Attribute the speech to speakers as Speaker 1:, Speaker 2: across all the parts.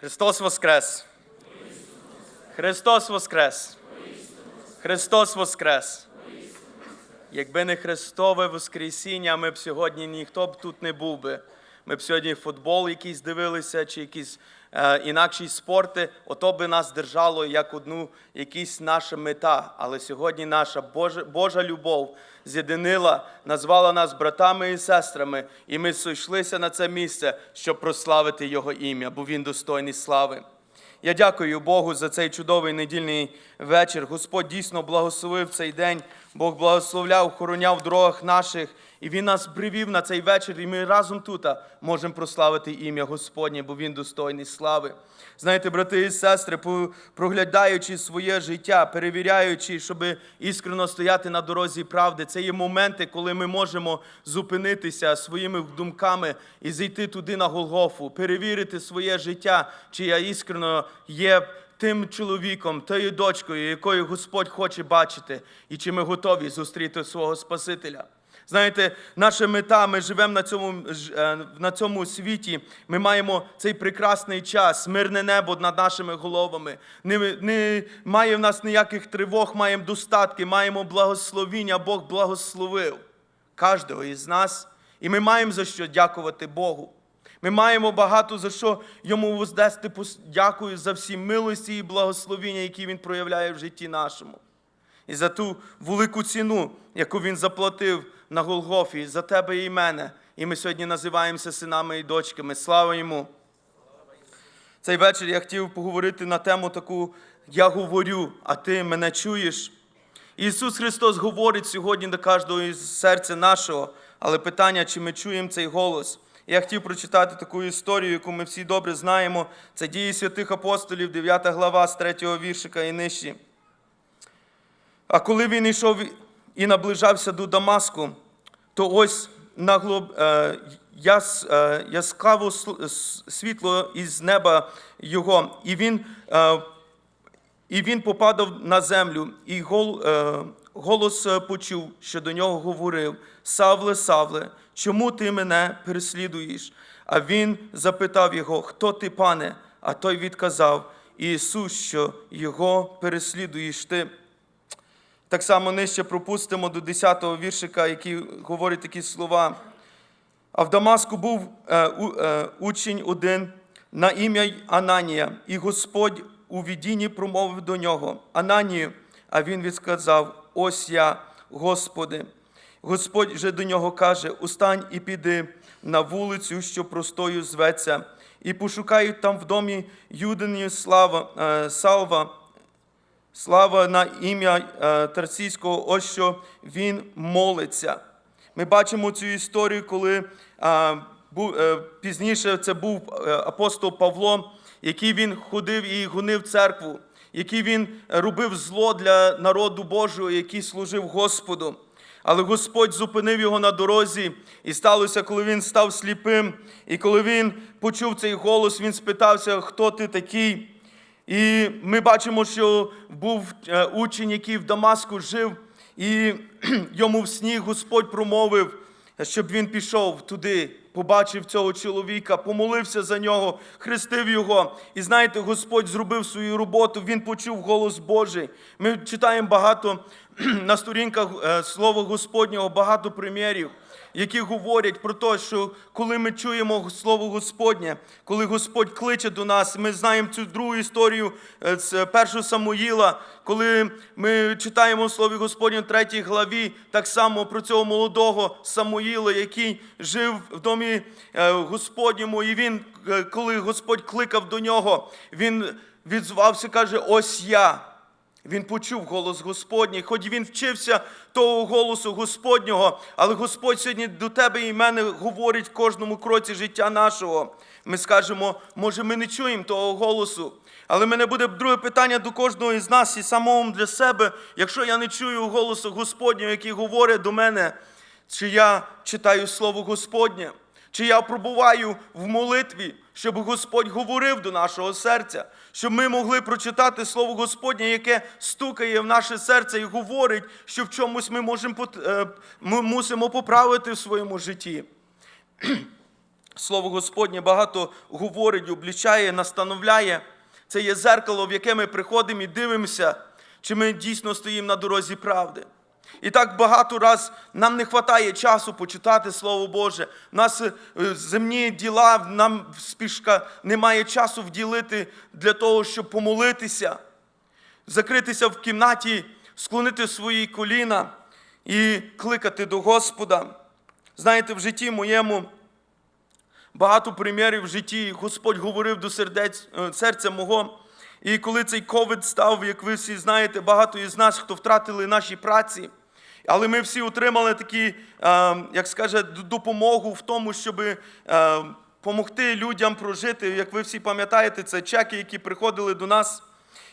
Speaker 1: Христос Воскрес! Христос Воскрес! Христос Воскрес! Якби не Христове Воскресіння, ми б сьогодні ніхто б тут не був би. Ми б сьогодні футбол якийсь дивилися, чи якісь інакші спорти, ото би нас держало як одну якісь наша мета. Але сьогодні наша Божа, Божа любов з'єдинила, назвала нас братами і сестрами, і ми сойшлися на це місце, щоб прославити Його ім'я, бо Він достойний слави. Я дякую Богу за цей чудовий недільний вечір. Господь дійсно благословив цей день. Бог благословляв, охороняв в дорогах наших, і Він нас привів на цей вечір, і ми разом тут можемо прославити ім'я Господнє, бо Він достойний слави. Знаєте, брати і сестри, проглядаючи своє життя, перевіряючи, щоб іскрено стояти на дорозі правди, це є моменти, коли ми можемо зупинитися своїми думками і зайти туди на Голгофу, перевірити своє життя, чи я іскрено є тим чоловіком, тою дочкою, якою Господь хоче бачити, і чи ми готові зустріти свого Спасителя. Знаєте, наша мета, ми живемо на цьому, е, на цьому світі, ми маємо цей прекрасний час, мирне небо над нашими головами. Не, не має в нас ніяких тривог, маємо достатки, маємо благословіння, Бог благословив кожного із нас. І ми маємо за що дякувати Богу. Ми маємо багато за що йому воздести дякую за всі милості і благословіння, які він проявляє в житті нашому. І за ту велику ціну, яку він заплатив на Голгофі, за тебе і мене. І ми сьогодні називаємося синами і дочками. Слава йому! Цей вечір я хотів поговорити на тему таку Я говорю, а ти мене чуєш. Ісус Христос говорить сьогодні до кожного із серця нашого, але питання, чи ми чуємо цей голос. Я хотів прочитати таку історію, яку ми всі добре знаємо. Це дії святих апостолів, 9 глава з 3 віршика і нижче. А коли він йшов і наближався до Дамаску, то ось нагло е, е, яскраве світло із неба його, і він, е, і він попадав на землю, і гол, голос почув, що до нього говорив: Савле, Савле, чому ти мене переслідуєш? А він запитав його, хто ти, пане? А той відказав: Ісус, що його переслідуєш ти. Так само нижче пропустимо до 10-го віршика, який говорить такі слова. А в Дамаску був е, е, учень один на ім'я Ананія, і Господь у відінні промовив до нього Ананію, а він відсказав: Ось я, Господи. Господь же до нього каже: Устань і піди на вулицю, що простою зветься, і пошукай там в домі Юдині слава, е, Салва, Слава на ім'я е, Тарсійського, ось що він молиться. Ми бачимо цю історію, коли е, е, пізніше це був е, апостол Павло, який він ходив і гонив церкву, який він робив зло для народу Божого, який служив Господу. Але Господь зупинив його на дорозі, і сталося, коли він став сліпим, і коли він почув цей голос, він спитався, хто ти такий. І ми бачимо, що був е, учень, який в Дамаску жив, і йому в сні Господь промовив, щоб він пішов туди, побачив цього чоловіка, помолився за нього, хрестив його. І знаєте, Господь зробив свою роботу, він почув голос Божий. Ми читаємо багато на сторінках е, Слова Господнього, багато примірів які говорять про те, що коли ми чуємо Слово Господнє, коли Господь кличе до нас, ми знаємо цю другу історію е, з першого Самуїла, коли ми читаємо в Слові Господньому в третій главі, так само про цього молодого Самуїла, який жив в домі е, Господньому, і він, е, коли Господь кликав до нього, він відзвався, каже: Ось я. Він почув голос Господній, хоч він вчився того голосу Господнього, але Господь сьогодні до тебе і мене говорить в кожному кроці життя нашого. Ми скажемо, може, ми не чуємо того голосу. Але мене буде друге питання до кожного із нас і самому для себе, якщо я не чую голосу Господнього, який говорить до мене, чи я читаю Слово Господнє, чи я пробуваю в молитві, щоб Господь говорив до нашого серця, щоб ми могли прочитати Слово Господнє, яке стукає в наше серце і говорить, що в чомусь ми, можемо, е, ми мусимо поправити в своєму житті. Слово Господнє багато говорить, облічає, настановляє. Це є зеркало, в яке ми приходимо і дивимося, чи ми дійсно стоїмо на дорозі правди. І так багато раз нам не вистачає часу почитати Слово Боже. У нас е, земні діла, нам спішка немає часу вділити для того, щоб помолитися, закритися в кімнаті, склонити свої коліна і кликати до Господа. Знаєте, в житті моєму багато примірів в житті Господь говорив до сердець, е, серця мого. І коли цей ковід став, як ви всі знаєте, багато із нас, хто втратили наші праці, але ми всі отримали такі, е, як скаже, допомогу в тому, щоб допомогти людям прожити. Як ви всі пам'ятаєте, це чеки, які приходили до нас,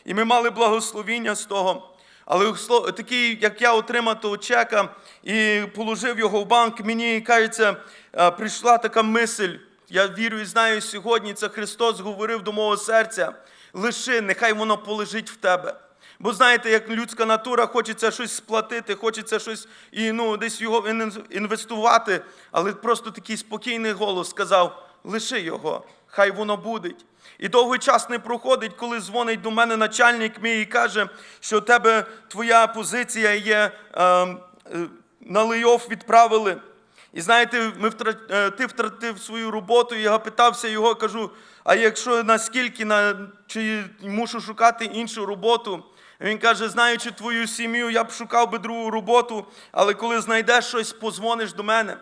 Speaker 1: і ми мали благословіння з того. Але такий, як я отримав того чека і положив його в банк, мені кажеться, е, прийшла така мисль. Я вірю і знаю сьогодні, це Христос говорив до мого серця. Лиши, нехай воно полежить в тебе. Бо знаєте, як людська натура, хочеться щось сплатити, хочеться щось і ну, десь його інвестувати. Але просто такий спокійний голос сказав: лиши його, хай воно буде. І довгий час не проходить, коли дзвонить до мене начальник мій і каже, що у тебе твоя позиція є, е, е, на лейоф відправили. І знаєте, ми втра... е, ти втратив свою роботу, я питався його, кажу, а якщо наскільки, на... чи мушу шукати іншу роботу? Він каже, знаючи твою сім'ю, я б шукав би другу роботу, але коли знайдеш щось, позвониш до мене.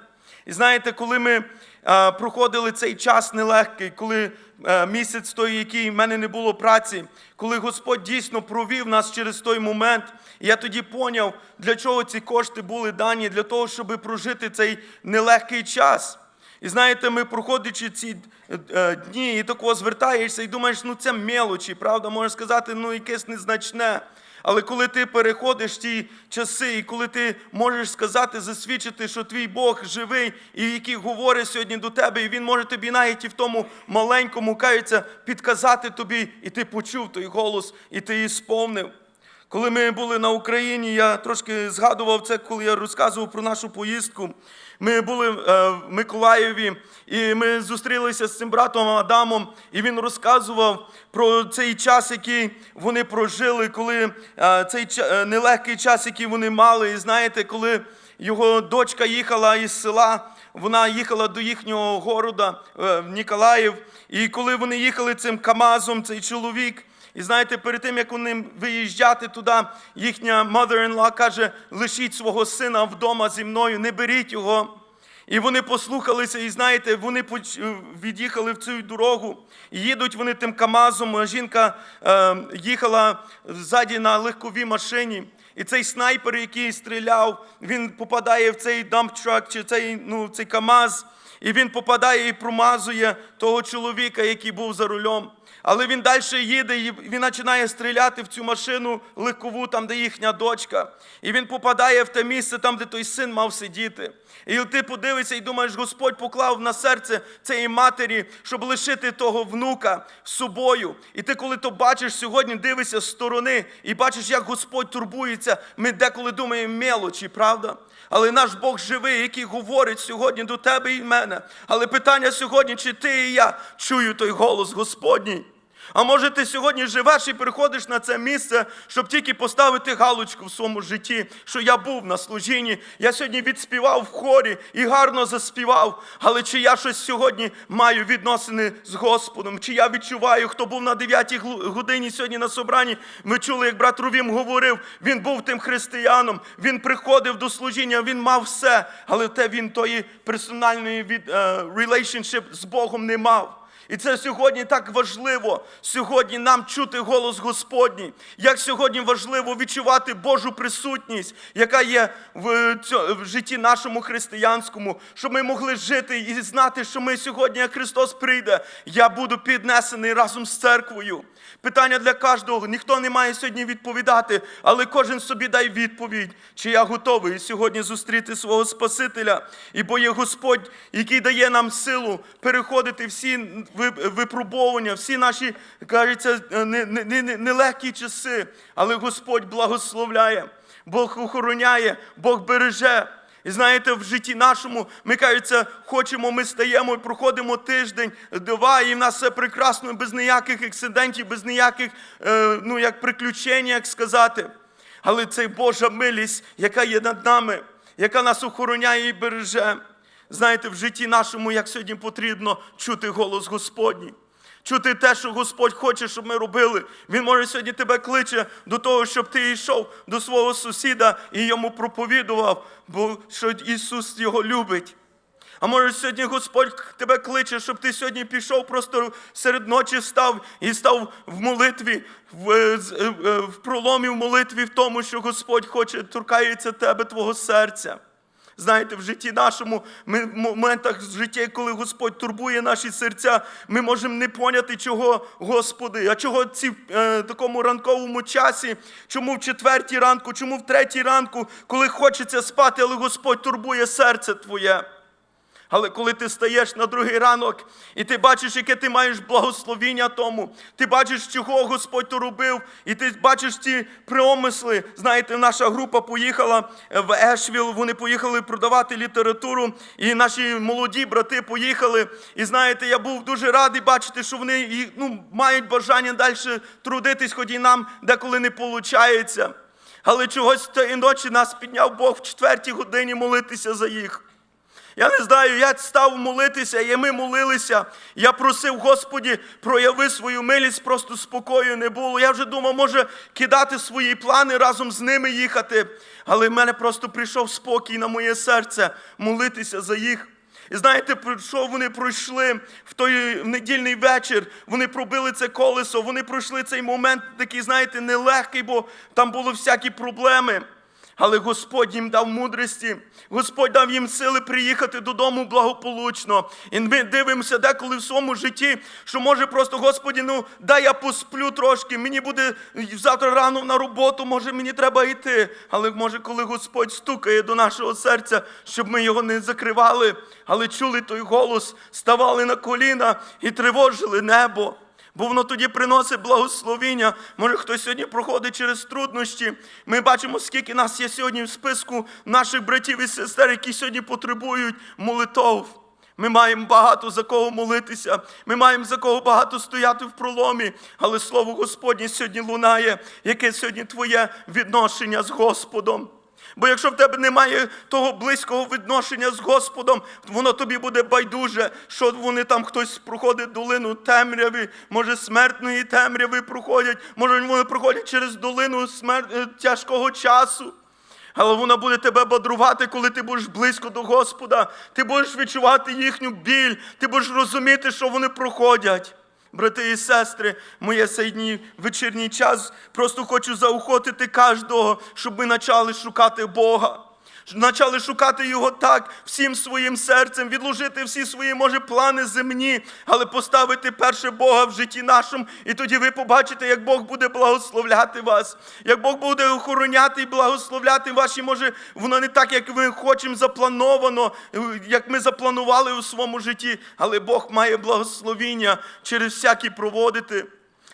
Speaker 1: І знаєте, коли ми е, проходили цей час нелегкий, коли е, місяць той, який в мене не було праці, коли Господь дійсно провів нас через той момент, я тоді поняв, для чого ці кошти були дані, для того, щоб прожити цей нелегкий час. І знаєте, ми проходячи ці е, е, дні, і такого звертаєшся і думаєш, ну це мелочі, правда, можеш сказати, ну якесь незначне. Але коли ти переходиш ті часи, і коли ти можеш сказати, засвідчити, що твій Бог живий, і який говорить сьогодні до тебе, і він може тобі навіть і в тому маленькому кається підказати тобі, і ти почув той голос, і ти її сповнив. Коли ми були на Україні, я трошки згадував це, коли я розказував про нашу поїздку. Ми були е, в Миколаєві, і ми зустрілися з цим братом Адамом, і він розказував про цей час, який вони прожили, коли е, цей е, нелегкий час, який вони мали. І знаєте, коли його дочка їхала із села, вона їхала до їхнього города в Ніколаїв. І коли вони їхали цим Камазом, цей чоловік. І знаєте, перед тим, як вони виїжджати туди, їхня mother-in-law каже, лишіть свого сина вдома зі мною, не беріть його. І вони послухалися, і знаєте, вони поч- від'їхали в цю дорогу. І їдуть вони тим Камазом, а жінка е, їхала ззаді на легковій машині. І цей снайпер, який стріляв, він попадає в цей дамптрак чи цей, ну, цей Камаз, і він попадає і промазує того чоловіка, який був за рулем. Але він далі їде, і він починає стріляти в цю машину легкову, там, де їхня дочка. І він попадає в те місце, там, де той син мав сидіти. І ти подивишся і думаєш, Господь поклав на серце цієї матері, щоб лишити того внука з собою. І ти, коли то бачиш сьогодні, дивишся з сторони і бачиш, як Господь турбується. Ми деколи думаємо мелочі, правда? Але наш Бог живий, який говорить сьогодні до тебе і мене. Але питання сьогодні, чи ти і я чую той голос Господній? А може ти сьогодні живеш і приходиш на це місце, щоб тільки поставити галочку в своєму житті, що я був на служінні, я сьогодні відспівав в хорі і гарно заспівав. Але чи я щось сьогодні маю відносини з Господом? Чи я відчуваю, хто був на 9 годині сьогодні на собранні? Ми чули, як брат Рувім говорив, він був тим християном, він приходив до служіння, він мав все, але те він тої персональної від, е, relationship з Богом не мав. І це сьогодні так важливо. Сьогодні нам чути голос Господній. Як сьогодні важливо відчувати Божу присутність, яка є в, в житті нашому християнському, щоб ми могли жити і знати, що ми сьогодні, як Христос прийде, я буду піднесений разом з церквою. Питання для кожного. Ніхто не має сьогодні відповідати, але кожен собі дай відповідь, чи я готовий сьогодні зустріти свого Спасителя. І бо є Господь, який дає нам силу переходити всі ви- випробовування, всі наші, кажеться, не- нелегкі часи. Але Господь благословляє, Бог охороняє, Бог береже. І знаєте, в житті нашому ми кажеться, хочемо, ми стаємо і проходимо тиждень, два, і в нас все прекрасно, без ніяких інцидентів, без ніяких, е, ну як приключень, як сказати. Але це Божа милість, яка є над нами, яка нас охороняє і береже. Знаєте, в житті нашому, як сьогодні потрібно чути голос Господній. Чути те, що Господь хоче, щоб ми робили. Він може сьогодні тебе кличе до того, щоб ти йшов до свого сусіда і йому проповідував, бо що Ісус його любить. А може сьогодні Господь тебе кличе, щоб ти сьогодні пішов, просто серед ночі став і став в молитві, в, е, е, в проломі в молитві в тому, що Господь хоче, торкається тебе, твого серця. Знаєте, в житті нашому, ми в моментах в житті, коли Господь турбує наші серця, ми можемо не поняти, чого, Господи, а чого ці в е, такому ранковому часі, чому в четвертій ранку, чому в третій ранку, коли хочеться спати, але Господь турбує серце твоє. Але коли ти стаєш на другий ранок і ти бачиш, яке ти маєш благословіння тому, ти бачиш, чого Господь то робив, і ти бачиш ці промисли. Знаєте, наша група поїхала в Ешвіл, вони поїхали продавати літературу, і наші молоді брати поїхали. І знаєте, я був дуже радий бачити, що вони ну, мають бажання далі трудитись, хоч і нам деколи не виходить. Але чогось тієї ночі нас підняв Бог в четвертій годині молитися за їх. Я не знаю, я став молитися, і ми молилися. Я просив, Господі, прояви свою милість, просто спокою не було. Я вже думав, може кидати свої плани разом з ними їхати. Але в мене просто прийшов спокій на моє серце молитися за їх. І знаєте, про що вони пройшли в той недільний вечір? Вони пробили це колесо, вони пройшли цей момент, такий, знаєте, нелегкий, бо там були всякі проблеми. Але Господь їм дав мудрості, Господь дав їм сили приїхати додому благополучно. І ми дивимося деколи в своєму житті, що може просто, Господі, ну дай я посплю трошки, мені буде завтра рано на роботу, може мені треба йти. Але може, коли Господь стукає до нашого серця, щоб ми його не закривали, але чули той голос, ставали на коліна і тривожили небо. Бо воно тоді приносить благословіння. Може, хтось сьогодні проходить через труднощі. Ми бачимо, скільки нас є сьогодні в списку наших братів і сестер, які сьогодні потребують молитов. Ми маємо багато за кого молитися, ми маємо за кого багато стояти в проломі, але слово Господнє сьогодні лунає, яке сьогодні твоє відношення з Господом. Бо якщо в тебе немає того близького відношення з Господом, воно тобі буде байдуже, що вони там хтось проходить долину темряви, може смертної темряви проходять, може вони проходять через долину смер... е, тяжкого часу. Але вона буде тебе бодрувати, коли ти будеш близько до Господа. Ти будеш відчувати їхню біль, ти будеш розуміти, що вони проходять. Брати і сестри, моє сьогодні вечірній час просто хочу заохотити кожного, щоб ми почали шукати Бога. Почали шукати його так всім своїм серцем, відложити всі свої, може, плани земні, але поставити перше Бога в житті нашому, і тоді ви побачите, як Бог буде благословляти вас, як Бог буде охороняти і благословляти ваші, може, воно не так, як ми хочемо заплановано, як ми запланували у своєму житті, але Бог має благословіння через всякі проводити.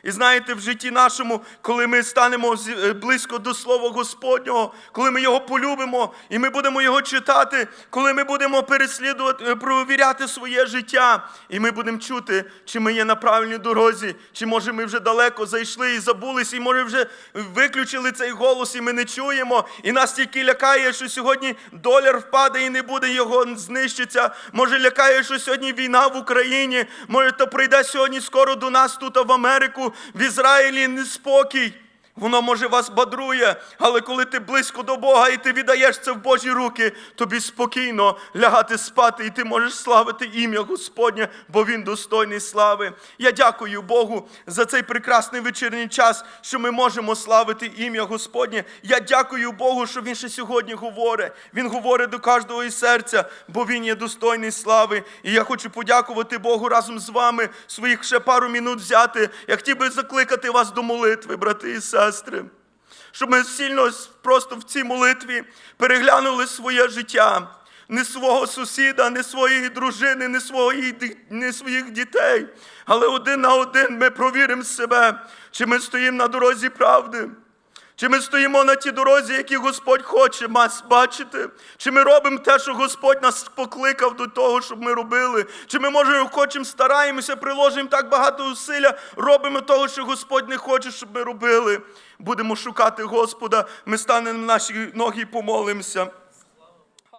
Speaker 1: І знаєте, в житті нашому, коли ми станемо е, близько до Слова Господнього, коли ми його полюбимо і ми будемо його читати, коли ми будемо переслідувати, е, провіряти своє життя, і ми будемо чути, чи ми є на правильній дорозі, чи може ми вже далеко зайшли і забулись, і може вже виключили цей голос, і ми не чуємо. І нас тільки лякає, що сьогодні доляр впаде і не буде його знищиться. Може, лякає, що сьогодні війна в Україні. Може, то прийде сьогодні скоро до нас тут в Америку, в Ізраїлі неспокій. Воно може вас бадрує, але коли ти близько до Бога і ти віддаєш це в Божі руки, тобі спокійно лягати спати, і ти можеш славити ім'я Господнє, бо Він достойний слави. Я дякую Богу за цей прекрасний вечірній час, що ми можемо славити ім'я Господнє. Я дякую Богу, що Він ще сьогодні говорить. Він говорить до кожного із серця, бо Він є достойний слави. І я хочу подякувати Богу разом з вами, своїх ще пару минут взяти. Я хотів би закликати вас до молитви, брати і сестри щоб ми сильно просто в цій молитві переглянули своє життя. Не свого сусіда, не своєї дружини, не, свої, не своїх дітей. Але один на один ми провіримо себе, чи ми стоїмо на дорозі правди, Чи ми стоїмо на тій дорозі, які Господь хоче нас бачити? Чи ми робимо те, що Господь нас покликав до того, щоб ми робили? Чи ми, може, хочемо, стараємося, приложимо так багато зусилля, робимо того, що Господь не хоче, щоб ми робили? Будемо шукати Господа, ми станемо на наші ноги і помолимося.